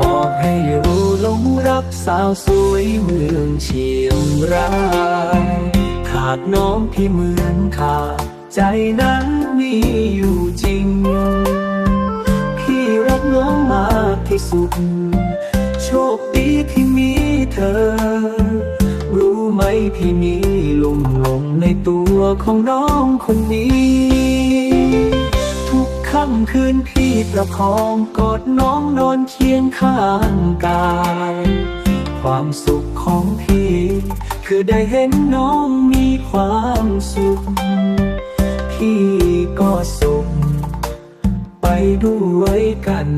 บอกให้รู้หลงรักสาวสวยเมืองเชียงรายขาดน้องพี่เหมือนขาดใจนั้นมีอยู่จริง พี่รักน้องมากที่สุด โชคดีที่มีเธอ รู้ไหมพี่มีลุ่มหลงในตัวของน้องคนนี้ ทุกค่ำคืนพี่ ประคองกอดน้องนอนเคียงข้างกาย ความสุขของพี่ คือได้เห็นน้องมีความสุข พี่ก็สุข ไปด้วยกัน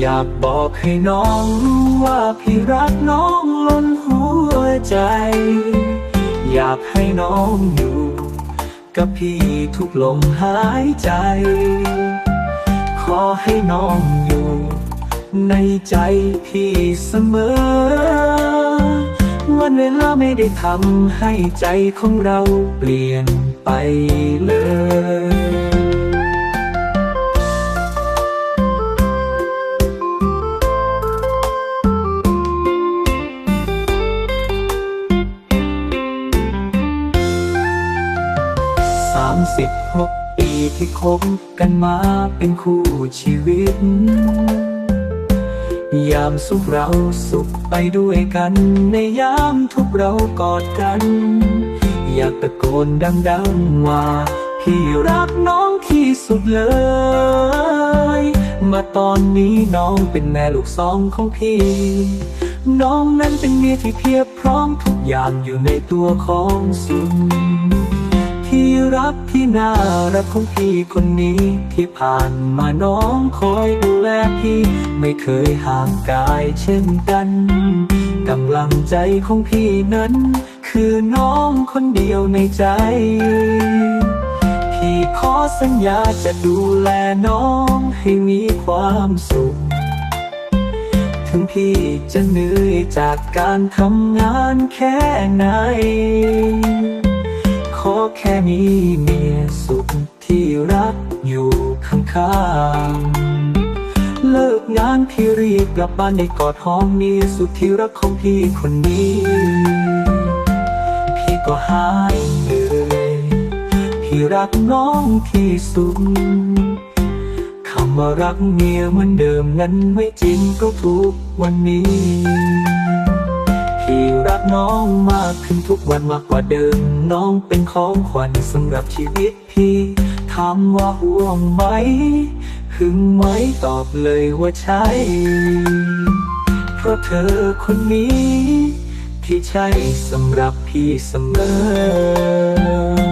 อยากบอกให้น้องรู้ว่าพี่รักน้องล้นหัวใจ อยากให้น้องอยู่ กับพี่ทุกลมหายใจ ขอให้น้องอยู่ ในใจพี่เสมอ วันเวลาไม่ได้ทำให้ใจของเราเปลี่ยนไปเลย สามสิบหกปีที่คบกันมาเป็นคู่ชีวิต ยามสุขเราสุขไปด้วยกัน ในยามทุกขเรากอดกัน อยากตะโกนดังๆว่า พี่รักน้องที่สุดเลย มาตอนนี้น้องเป็นแม่ลูกสองของพี่น้องนั้นเป็นเมียที่เพียบพร้อมทุกอย่างอยู่ในตัวของสุน รักที่น่ารักของพี่คนนี้ที่ผ่านมาน้องคอยดูแลพี่ไม่เคยห่างกายเช่นกันกำลังใจของพี่นั้น คือน้องคนเดียวในใจ พี่ขอสัญญาจะดูแลน้องให้มีความสุขถึงพี่จะเหนื่อยจากการทำงานแค่ไหน อแค่มีเมียสุขที่รักอยู่ข้างๆ เลิกงานพี่รีบกลับบ้านในกอดหอมเมียสุดที่รักของพี่คนนี้ พี่ก็หายเหนื่อยพี่รักน้องที่สุดคำว่ารักเมียเหมือนเดิมนั้นไม่จริงก็ทุกวันนี้ น้องมากขึ้นทุกวันมากกว่าเดิม น้องเป็นของขวัญสำหรับชีวิตพี่ถามว่าห่วงไหมหึงไหมตอบเลยว่าใช่ เพราะเธอคนนี้ ที่ใช่สำหรับพี่เสมอ